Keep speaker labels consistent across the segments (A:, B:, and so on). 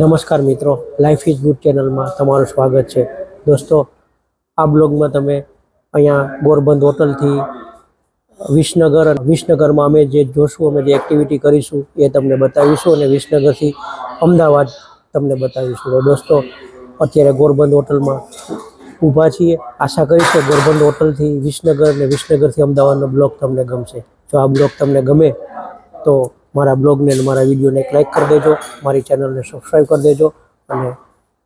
A: નમસ્કાર મિત્રો life is good ચેનલમાં તમારું સ્વાગત છે. દોસ્તો, આ બ્લોગમાં તમે અહીંયા ગોરબંધ હોટલથી વિસનગર વિસનગરમાં અમે જે જોશું, અમે જે એક્ટિવિટી કરીશું, એ તમને બતાવીશું અને વિસનગરથી અમદાવાદ તમને બતાવીશું. દોસ્તો, અત્યારે ગોરબંધ હોટલમાં ઊભા છીએ. આશા કરીશ કે ગોરબંધ હોટલથી વિસનગર અને વિસનગરથી અમદાવાદનો બ્લોગ તમને ગમશે. જો આ બ્લોગ તમને ગમે તો મારા બ્લોગને અને મારા વિડીયોને એક લાઇક કરી દેજો, મારી ચેનલને સબસ્ક્રાઈબ કરી દેજો અને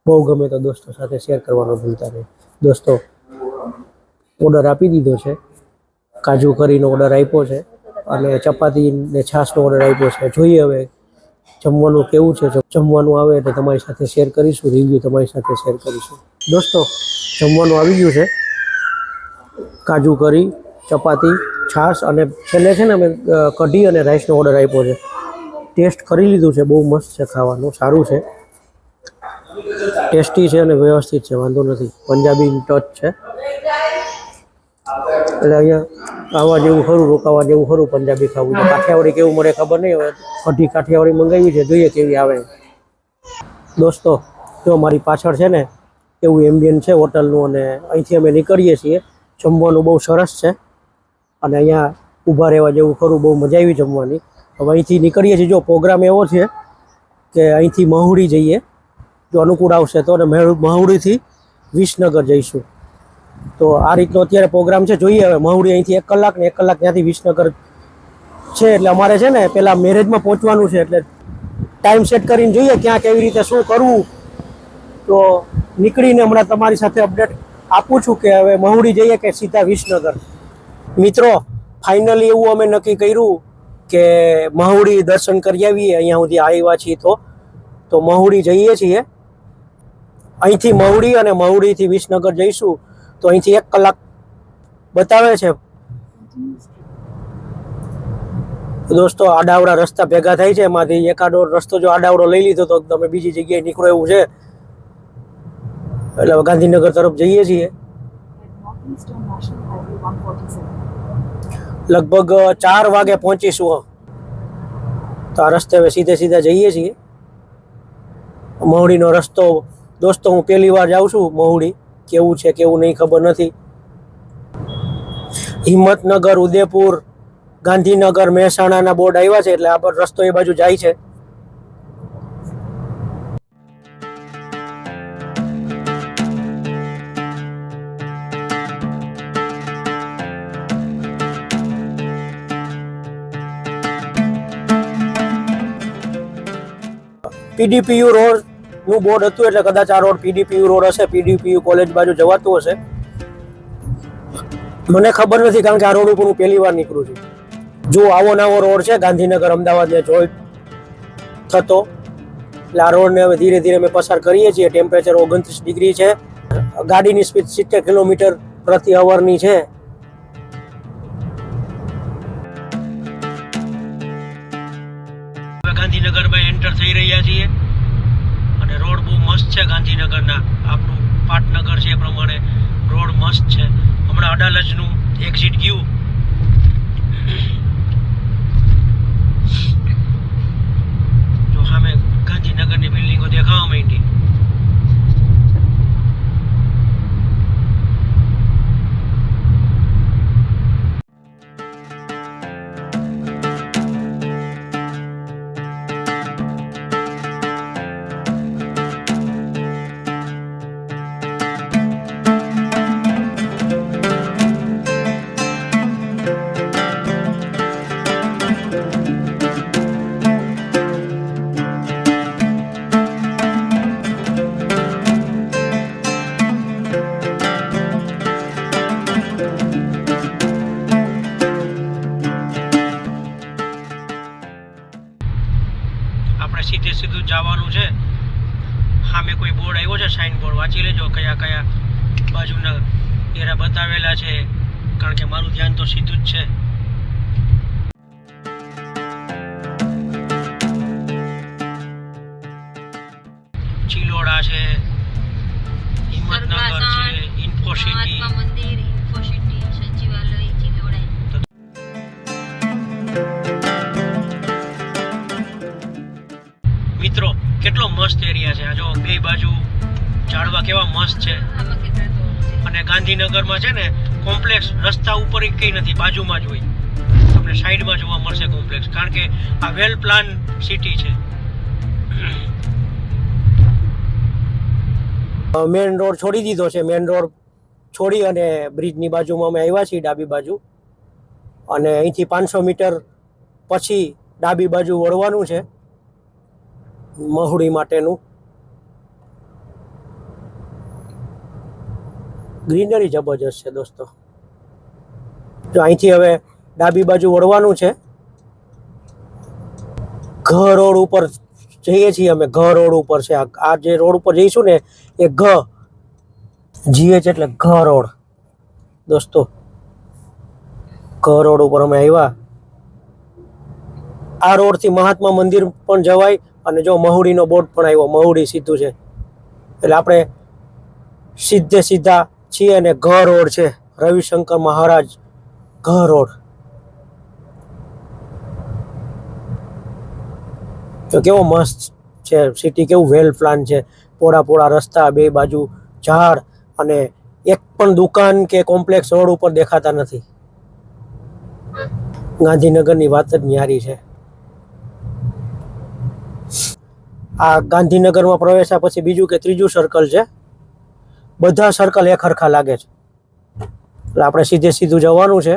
A: બહુ ગમે તો દોસ્તો સાથે શેર કરવાનું ભૂલતા નહીં. દોસ્તો, ઓર્ડર આપી દીધો છે. કાજુ કરીનો ઓર્ડર આપ્યો છે અને ચપાતી ને છાશનો ઓર્ડર આપ્યો છે. જોઈએ હવે જમવાનું કેવું છે. જમવાનું આવે તો તમારી સાથે શેર કરીશું રિવ્યૂ તમારી સાથે શેર કરીશું. દોસ્તો, જમવાનું આવી ગયું છે. કાજુ કરી, ચપાતી, છાશ અને છેલ્લે છે ને અમે કઢી અને રાઈસનો ઓર્ડર આપ્યો છે. ટેસ્ટ કરી લીધું છે, બહુ મસ્ત છે ખાવાનું, સારું છે. ટેસ્ટી છે અને વ્યવસ્થિત છે, વાંધો નથી. પંજાબી ટચ છે. એટલે અહીંયા આવવા જેવું ખરું, રોકાવા જેવું ખરું પંજાબી ખાવું. છે કાઠિયાવાડી કેવું મળે ખબર નહીં, હવે કઢી કાઠિયાવાડી મંગાવી છે, જોઈએ કેવી આવે. દોસ્તો, જો મારી પાછળ છે ને એવું એમ્બિયન છે હોટલનું અને અહીંથી અમે નીકળીએ છીએ. જમવાનું બહુ સરસ છે. અને અહીંયા ઊભા રહેવા જેવું ખરું, બહુ મજા આવી જમવાની. હવે અહીંથી નીકળીએ છીએ. જો પ્રોગ્રામ એવો છે કે અહીંથી મહુડી જઈએ. જો અનુકૂળ આવશે તો અને મહુ- મહુડીથી વિસનગર જઈશું. તો આ રીતનો અત્યારે પ્રોગ્રામ છે. જોઈએ હવે મહુડી અહીંથી એક કલાક ને એક કલાક ત્યાંથી વિસનગર છે એટલે અમારે છે ને પેલા મેરેજમાં પહોંચવાનું છે એટલે ટાઈમ સેટ કરીને જોઈએ ક્યાં કેવી રીતે શું કરવું. તો નીકળીને હમણાં તમારી સાથે અપડેટ આપું છું કે હવે મહુડી જઈએ કે સીધા વિસનગર? મિત્રો ફાઇનલી એવું અમે નક્કી કર્યું કે મહુડી દર્શન કરી આવીએ, અહીંયા સુધી આવ્યા છીએ તો. તો મહુડી જઈએ છીએ. અહીંથી મહુડી અને મહુડીથી વિસનગર જઈશું. તો અહીંથી એક કલાક બતાવે છે. દોસ્તો, આડાવડા રસ્તા ભેગા થાય છે. એમાંથી એકાદો રસ્તો જો આડાવડો લઈ લીધો તો તમે બીજી જગ્યાએ નીકળો એવું છે. એટલે ગાંધીનગર તરફ જઈએ છીએ.
B: Northeastern National Highway 147.
A: લગભગ ચાર વાગે પહોંચીશું તો આ રસ્તે હવે સીધે સીધા જઈએ છીએ. મહુડીનો રસ્તો, દોસ્તો, હું પહેલી વાર જાઉં છું મહુડી. કેવું છે, કેવું નહીં ખબર નથી. હિંમતનગર, ઉદયપુર, ગાંધીનગર, મહેસાણાના બોર્ડ આવ્યા છે એટલે આ રસ્તો એ બાજુ જાય છે. પીડીપીયુ રોડનું બોર્ડ હતું એટલે કદાચ આ રોડ પીડીપીયુ રોડ હશે, પીડીપીયુ કોલેજ બાજુ જવાતું હશે. મને ખબર નથી કારણ કે આ રોડ ઉપર હું પહેલી વાર નીકળું છું. જો આવો નવો રોડ છે, ગાંધીનગર, અમદાવાદ ને જોઈન્ટ થતો. એટલે આ રોડને હવે ધીરે ધીરે અમે પસાર કરીએ છીએ. ટેમ્પરેચર ઓગણત્રીસ ડિગ્રી છે. ગાડીની સ્પીડ સિત્તેર કિલોમીટર પ્રતિ અવરની છે. છે ગાંધીનગરના. આપણું પાટનગર છે એ પ્રમાણે રોડ મસ્ત છે. હમણાં અડાલજનું એક્ઝિટ ગયું. જો સામે ગાંધીનગરની બિલ્ડિંગો દેખાવા માંડી. ચિલોડા છે હિંમતનગર છે ઇન્ફોસિટી.
B: મંદિર મિત્રો કેટલો
A: મસ્ત એરિયા છે. આ જો બે બાજુ ઝાડવા કેવા મસ્ત છે. અને ગાંધીનગરમાં છે ને કોમ્પ્લેક્સ રસ્તા ઉપર કંઈ નથી બાજુમાં જ હોય. તમને સાઈડમાં જોવા મળશે કોમ્પ્લેક્સ કારણ કે આ વેલ પ્લાન સિટી છે. મેન રોડ છોડી દીધો છે. મેઇન રોડ છોડી અને બ્રિજની બાજુમાં અમે આવ્યા છીએ ડાબી બાજુ. અને અહીંથી પાંચસો મીટર પછી ડાબી બાજુ વળવાનું છે મહુડી માટેનું. ગ્રીનરી જબરજસ્ત છે દોસ્તો. જો અહીંથી હવે ડાબી બાજુ વળવાનું છે. ઘ રોડ ઉપર જઈએ છીએ અમે. ઘ રોડ ઉપર છે. આ જે રોડ ઉપર જઈશું ને એ ઘ. જીએચ એટલે ઘ રોડ દોસ્તો ઘ રોડ ઉપર અમે આવ્યા. આ રોડથી મહાત્મા મંદિર પણ જવાય અને જો મહુડીનો બોર્ડ પણ આવ્યો. મહુડી સીધું છે. એટલે આપણે સીધે સીધા છીએ અને ઘ રોડ છે. રવિશંકર મહારાજ ઘ રોડ તો કેવો મસ્ત છે. સિટી કેવું વેલ પ્લાન છે. પોળા પોળા રસ્તા, બે બાજુ ઝાડ અને એક પણ દુકાન કે કોમ્પ્લેક્સ રોડ ઉપર દેખાતા નથી. ગાંધીનગરની વાત જ ન્યારી છે. આ ગાંધીનગરમાં પ્રવેશ્યા પછી બીજું કે ત્રીજું સર્કલ છે. બધા સર્કલ એક હરખા લાગે છે. એટલે આપણે સીધે સીધું જવાનું છે.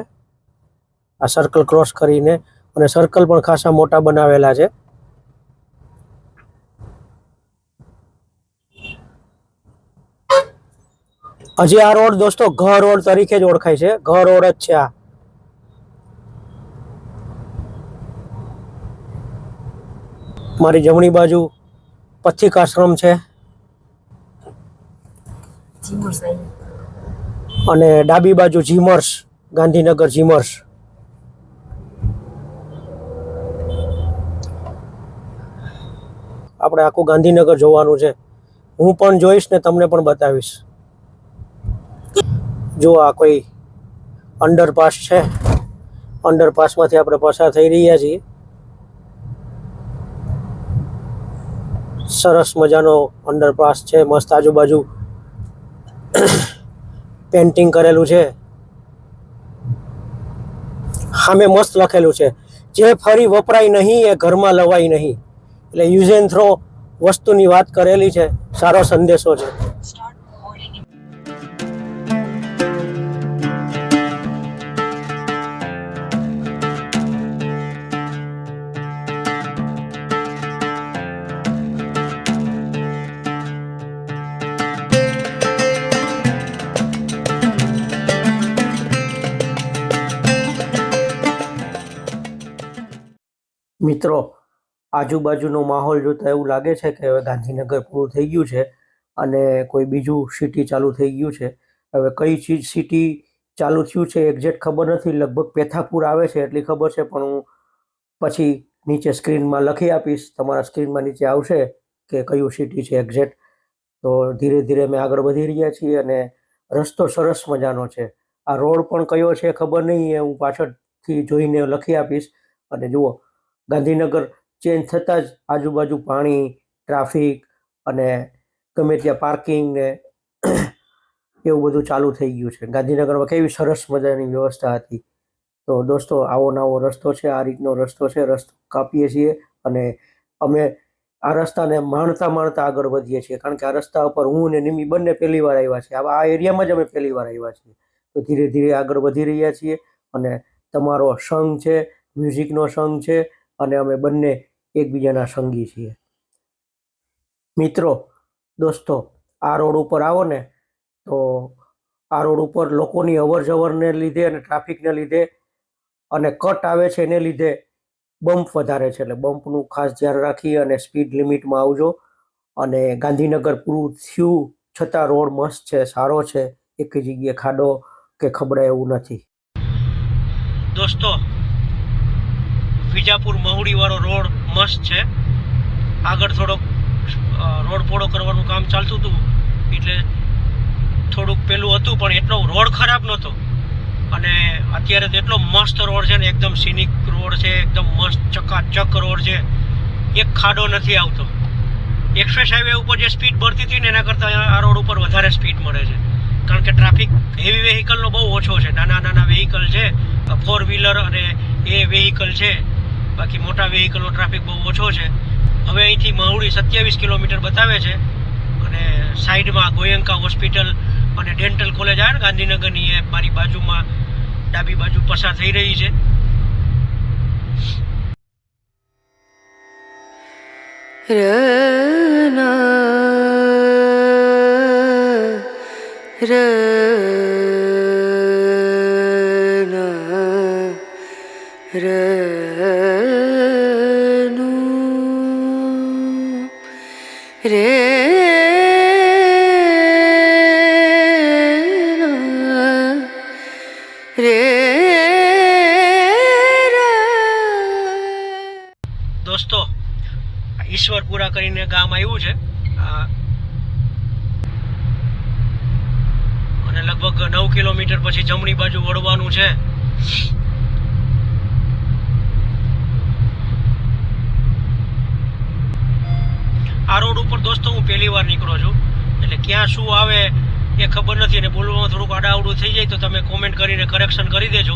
A: આ સર્કલ ક્રોસ કરીને અને સર્કલ પણ ખાસા મોટા બનાવેલા છે. હજી આ રોડ દોસ્તો ઘ રોડ તરીકે જ ઓળખાય છે. ઘ રોડ જ છે આ. મારી જમણી બાજુ પથિક આશ્રમ છે. અને ડાબી બાજુ જીમર્સ ગાંધીનગર જીમર્સ. આપણે આખું ગાંધીનગર જોવાનું છે. હું પણ જોઈશ ને તમને પણ બતાવીશ. જો આ કોઈ અંડરપાસ છે અંડરપાસમાંથી આપણે પસાર થઈ રહ્યા છીએ. સરસ મજાનો અંડરપાસ છે, મસ્ત આજુબાજુ પેન્ટિંગ કરેલું છે. સામે મસ્ત લખેલું છે, જે ફરી વપરાય નહીં, એ ઘરમાં લવાય નહીં. એટલે યુઝ એન્ડ થ્રો વસ્તુની વાત કરેલી છે, સારો સંદેશો છે. મિત્રો, આજુબાજુનો માહોલ જોતા એવું લાગે છે કે હવે ગાંધીનગર પૂરું થઈ ગયું છે અને કોઈ બીજું સિટી ચાલુ થઈ ગયું છે. હવે કઈ ચીજ સિટી ચાલુ થયું છે એક્ઝેક્ટ ખબર નથી. લગભગ પેથાપુર આવે છે એટલી ખબર છે, પણ હું પછી નીચે સ્ક્રીનમાં લખી આપીશ. તમારા સ્ક્રીનમાં નીચે આવશે કે કયું સિટી છે એક્ઝેક્ટ તો ધીરે ધીરે અમે આગળ વધી રહ્યા છીએ અને રસ્તો સરસ મજાનો છે. આ રોડ પણ કયો છે ખબર નહીં, એ હું પાછળથી જોઈને લખી આપીશ. અને જુઓ ગાંધીનગર ચેન્જ થતાં જ આજુબાજુ પાણી ટ્રાફિક અને ગમે ત્યાં પાર્કિંગ ને એવું બધું ચાલુ થઈ ગયું છે. ગાંધીનગરમાં કેવી સરસ મજાની વ્યવસ્થા હતી. તો દોસ્તો, આવો નવો રસ્તો છે, આ રીતનો રસ્તો છે, રસ્તો કાપીએ છીએ અને અમે આ રસ્તાને માણતા માણતા આગળ વધીએ છીએ. કારણ કે આ રસ્તા ઉપર હું ને નિમી બંને પહેલી વાર આવ્યા છીએ. આ એરિયામાં જ અમે પહેલી વાર આવ્યા છીએ. તો ધીરે ધીરે આગળ વધી રહ્યા છીએ અને તમારો સંઘ છે મ્યુઝિકનો સંઘ છે અને અમે બંને એકબીજાના સંગી છીએ. મિત્રો, દોસ્તો, આ રોડ ઉપર આવો ને, તો આ રોડ ઉપર લોકોની અવર જવરને લીધે અને ટ્રાફિકને લીધે અને કટ આવે છે એને લીધે બમ્પ વધારે છે. એટલે બમ્પનું ખાસ ધ્યાન રાખી અને સ્પીડ લિમિટમાં આવજો. અને ગાંધીનગર પૂરું થયું છતાં રોડ મસ્ત છે, સારો છે. એક જગ્યાએ ખાડો કે ખબડાય એવું નથી. દોસ્તો વિજાપુર મહુડી વાળો રોડ મસ્ત છે. આગળ થોડોક રોડ પોળો કરવાનું કામ ચાલતું હતું. એટલે થોડુંક પેલું હતું, પણ એટલો રોડ ખરાબ નહોતો. અને અત્યારે તો એટલો મસ્ત રોડ છે ને, એકદમ સિનિક રોડ છે, એકદમ મસ્ત ચકાચક રોડ છે. એક ખાડો નથી આવતો. એક્સપ્રેસ હાઈવે ઉપર જે સ્પીડ ભરતી હતી ને, એના કરતાં આ રોડ ઉપર વધારે સ્પીડ મળે છે. કારણ કે ટ્રાફિક હેવી વેહિકલનો બહુ ઓછો છે. નાના નાના વેહિકલ છે ફોર વ્હીલર અને એ વેહિકલ છે. બાકી મોટા વેહિકલનો ટ્રાફિક બહુ ઓછો છે. હવે અહીંથી મહુડી સત્યાવીસ કિલોમીટર બતાવે છે અને સાઈડમાં ગોયંકા હોસ્પિટલ અને ડેન્ટલ કોલેજ આવે ને ગાંધીનગરની એ મારી બાજુમાં ડાબી બાજુ પસાર થઈ રહી છે. દોસ્તો ઈશ્વરપુરા કરીને ગામ આવ્યું છે. અને લગભગ નવ કિલોમીટર પછી જમણી બાજુ વળવાનું છે. આ રોડ ઉપર દોસ્તો હું પહેલી વાર નીકળો છું. એટલે ક્યાં શું આવે એ ખબર નથી અને બોલવામાં થોડુંક આડાવડું થઈ જાય તો તમે કોમેન્ટ કરીને કરેક્શન કરી દેજો.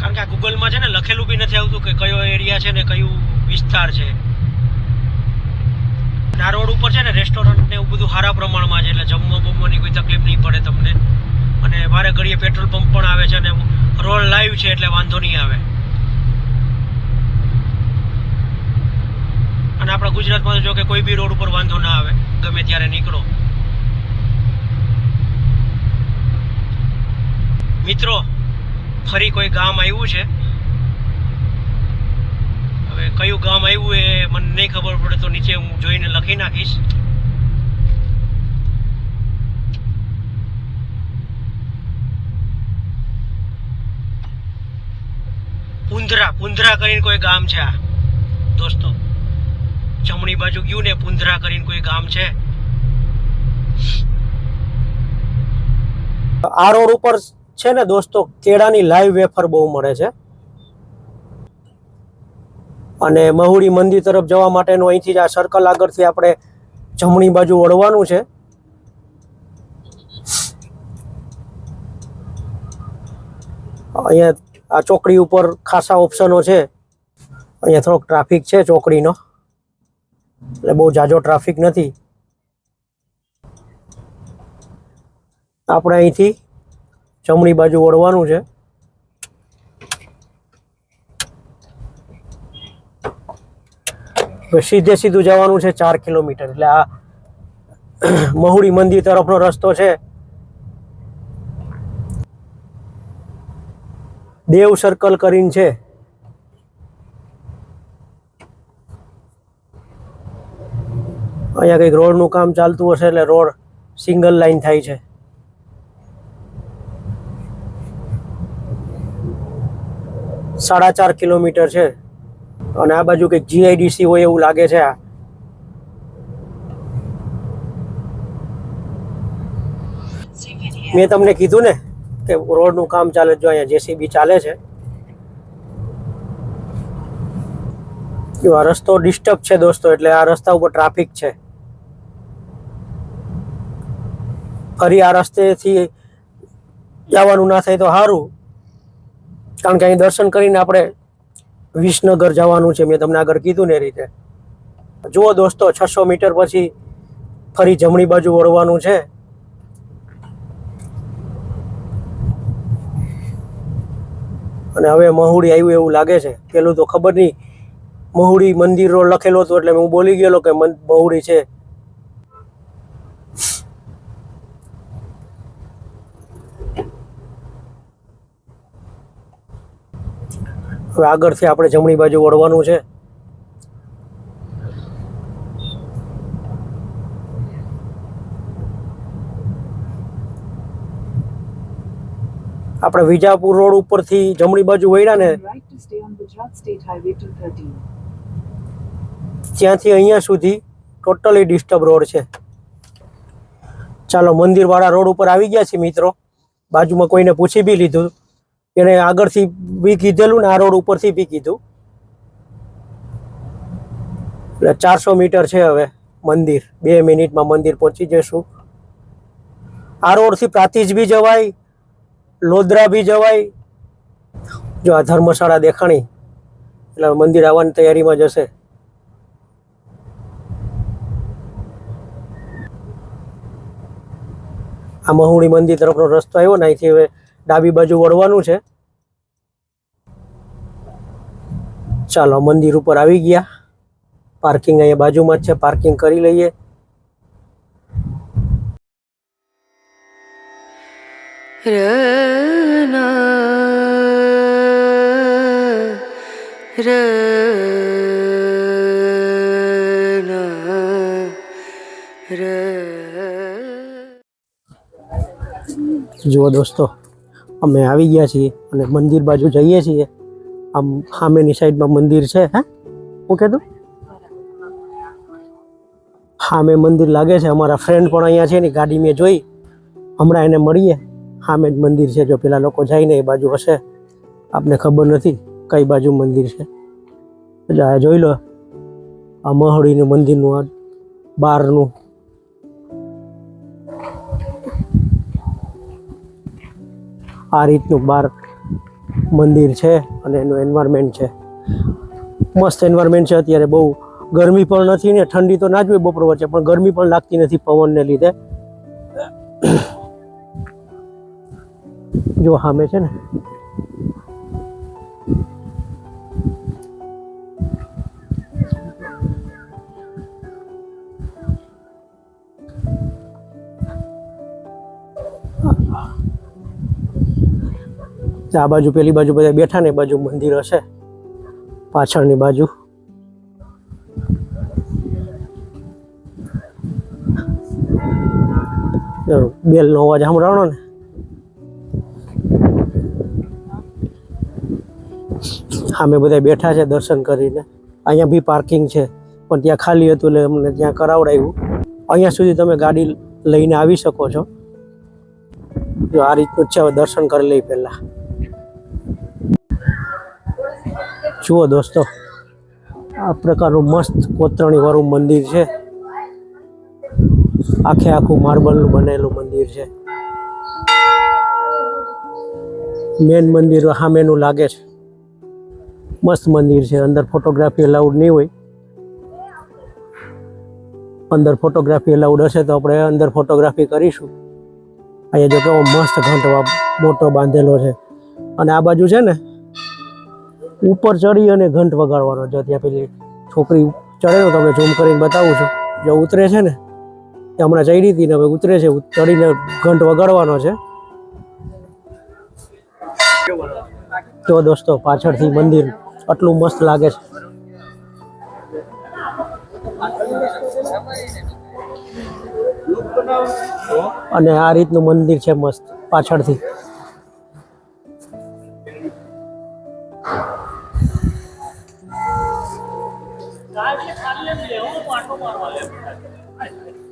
A: કારણ કે આ ગૂગલમાં છે ને લખેલું બી નથી આવતું કે કયો એરિયા છે ને કયું વિસ્તાર છે. આ રોડ ઉપર છે ને રેસ્ટોરન્ટ ને એવું બધું સારા પ્રમાણમાં છે, એટલે જમવા બમવાની કોઈ તકલીફ નહીં પડે તમને. અને વારે ઘડીએ પેટ્રોલ પંપ પણ આવે છે અને રોડ લાઈવ છે એટલે વાંધો નહીં આવે. અને આપણા ગુજરાતમાં જો કે કોઈ બી રોડ ઉપર વાંધો ના આવે, ગમે ત્યારે નીકળો. મિત્રો ફરી કોઈ ગામ આવ્યું છે? હવે કયું ગામ આવ્યું એ મને નહીં ખબર પડે, તો નીચે હું જોઈને લખી નાખીશ. પુંધરા પુંધરા કરીને કોઈ ગામ છે આ? દોસ્તો, જમણી બાજુ ગયું ને પુંધરા કરીને કોઈ ગામ છે? આ ઉપર છે ને દોસ્તો, કેળાની લાઈવ વેફર બહુ મળે છે. અને મહુડી મંદિર તરફ જવા માટેનું અહીંથી જ આ સર્કલ આગળથી આપણે જમણી બાજુ વળવાનું છે. અહીંયા આ ચોકડી ઉપર ખાસા ઓપ્શનો છે. અહીંયા થોડોક ટ્રાફિક છે ચોકડીનો. એટલે બહુ જાજો ટ્રાફિક નથી. આપણે અહીંથી જમણી બાજુ વળવાનું છે. સીધે સીધું જવાનું છે ચાર કિલોમીટર. એટલે આ મહુડી મંદિર તરફનો રસ્તો છે. દેવ સર્કલ કરીને છે. અહીંયા કંઈક રોડનું કામ ચાલતું હશે એટલે રોડ સિંગલ લાઈન થાય છે. સાડા ચાર કિલોમીટર છે. અને આ બાજુ કંઈક જીઆઈડીસી હોય એવું લાગે છે આ. મેં તમને કીધું ને કે રોડનું કામ ચાલે જો અહીંયા જેસીબી ચાલે છે. આ રસ્તો ડિસ્ટર્બ છે દોસ્તો, એટલે આ રસ્તા ઉપર ટ્રાફિક છે. ફરી આ રસ્તેથી જવાનું ના થાય તો સારું કારણ કે અહીં દર્શન કરીને આપણે વિસનગર જવાનું છે, મેં તમને આગળ કીધું ને એ રીતે. જુઓ દોસ્તો, છસો મીટર પછી ફરી જમણી બાજુ વળવાનું છે. અને હવે મહુડી આવ્યું એવું લાગે છે. પેલું તો ખબર નહીં. મહુડી મંદિર રોડ લખેલો હતો એટલે હું બોલી ગયેલો કે મહુડી છે. હવે આગળથી આપણે જમણી બાજુ વળવાનું છે. આપણે વિજાપુર રોડ ઉપરથી જમણી બાજુ વળ્યા ને
B: Right to stay on Gujarat State Highway 213.
A: ત્યાંથી અહીંયા સુધી ટોટલી ડિસ્ટર્બ રોડ છે. ચાલો મંદિરવાળા રોડ ઉપર આવી ગયા છીએ મિત્રો. બાજુમાં કોઈને પૂછી બી લીધું. એને આગળથી બી કીધેલું ને આ રોડ ઉપરથી બી કીધું. એટલે ચારસો મીટર છે હવે મંદિર. બે મિનિટમાં મંદિર પહોંચી જઈશું. આ રોડથી પ્રાતિજ બી જવાય, લોદરા બી જવાય. જો આ ધર્મશાળા દેખાણી, એટલે મંદિર આવવાની તૈયારીમાં જશે આ મહુડી મંદિર તરફનો રસ્તો આવ્યો ને, અહીંથી હવે ડાબી બાજુ વળવાનું છે. ચાલો મંદિર ઉપર આવી ગયા. પાર્કિંગ અહીંયા બાજુમાં જ છે. પાર્કિંગ કરી લઈએ. જુઓ દોસ્તો અમે આવી ગયા છીએ અને મંદિર બાજુ જઈએ છીએ. આમ સામેની સાઈડમાં મંદિર છે, હે? હું કીધું સામે મંદિર લાગે છે. અમારા ફ્રેન્ડ પણ અહીંયા છે ને ગાડી મેં જોઈ. હમણાં એને મળીએ. સામે જ મંદિર છે. જો પેલા લોકો જાય ને એ બાજુ હશે. આપને ખબર નથી કઈ બાજુ મંદિર છે. એટલે આ જોઈ લો. આ મહડીનું મંદિરનું, આ બહારનું આ રીતનું બાર મંદિર છે અને એનું એન્વાયરમેન્ટ છે. મસ્ત એન્વાયરમેન્ટ છે. અત્યારે બહુ ગરમી પણ નથી ને ઠંડી તો ના જ હોય બપોર વચ્ચે, પણ ગરમી પણ લાગતી નથી પવનને લીધે. જો સામે છે ને. આ બાજુ પેલી બાજુ બધા બેઠા ને બાજુ મંદિર હશે. પાછળની બાજુ. બેલનો અવાજ સાંભળાણો ને. અમે બધા બેઠા છે દર્શન કરીને. અહીંયા બી પાર્કિંગ છે, પણ ત્યાં ખાલી હતું એટલે અમને ત્યાં કરાવડાવ્યું અહીંયા સુધી તમે ગાડી લઈને આવી શકો છો. જો, આ રીતનું છે દર્શન કરી લઈ પહેલા. જુઓ દોસ્તો, આ પ્રકારનું મસ્ત કોતરણી વાળું મંદિર છે. આખે આખું માર્બલનું બનેલું મંદિર છે. મેન મંદિર સામેનું લાગે છે. મસ્ત મંદિર છે. અંદર ફોટોગ્રાફી અલાઉડ નહીં હોય. અંદર ફોટોગ્રાફી અલાઉડ હશે તો આપણે અંદર ફોટોગ્રાફી કરીશું. અહીંયા જો કેવો મસ્ત ઘંટ મોટો બાંધેલો છે. અને આ બાજુ છે ને ઉપર ચડી અને ઘંટ વગાડવાનો છે. ત્યાં પેલી છોકરી ચડે હું તમને ઝૂમ કરીને બતાવું છું. જો ઉતરે છે ને, એ હમણાં ચડી હતી ને હવે ઉતરે છે. ચડીને ઘંટ વગાડવાનો છે. તો દોસ્તો, પાછળથી મંદિર આટલું મસ્ત લાગે છે. અને આ રીતનું મંદિર છે મસ્ત પાછળથી.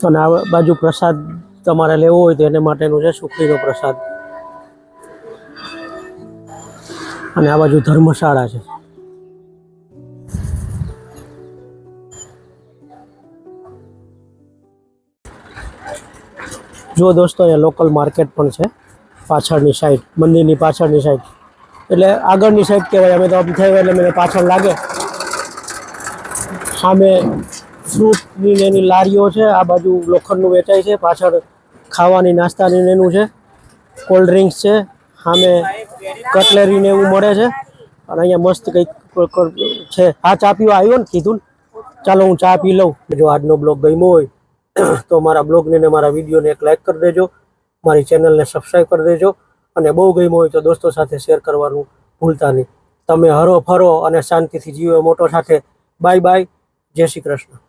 A: અને આ બાજુ પ્રસાદ તમારે લેવો હોય તો એને માટેનું છે, સુખડીનો પ્રસાદ. અને આ બાજુ ધર્મશાળા છે. જો દોસ્તો, અહીંયા લોકલ માર્કેટ પણ છે, પાછળની સાઈડ મંદિરની પાછળની સાઈડ એટલે આગળની સાઈડ કહેવાય, અમે તો આમ થયું એટલે મને પાછળ લાગે. સામે ફ્રૂટની ને એની લારીઓ છે, આ બાજુ લોખંડનું વેચાય છે, પાછળ ખાવાની, નાસ્તાની એનું છે કોલ્ડ ડ્રિંક્સ છે, સામે કટલેરી ને એવું મળે છે, અને અહીંયા મસ્ત કંઈક છે. આ ચા પીવા આવ્યો ને, કીધું ને? ચાલો હું ચા પી લઉં. જો આજનો બ્લોગ ગમ્યો હોય, તો મારા બ્લોગને ને મારા વિડીયોને એક લાઈક કરી દેજો. મારી ચેનલને સબસ્ક્રાઈબ કરી દેજો. અને બહુ ગમ્યો હોય તો દોસ્તો સાથે શેર કરવાનું ભૂલતા નહીં. તમે હરો ફરો અને શાંતિથી જીવો મોટો સાથે. બાય બાય જય શ્રી કૃષ્ણ.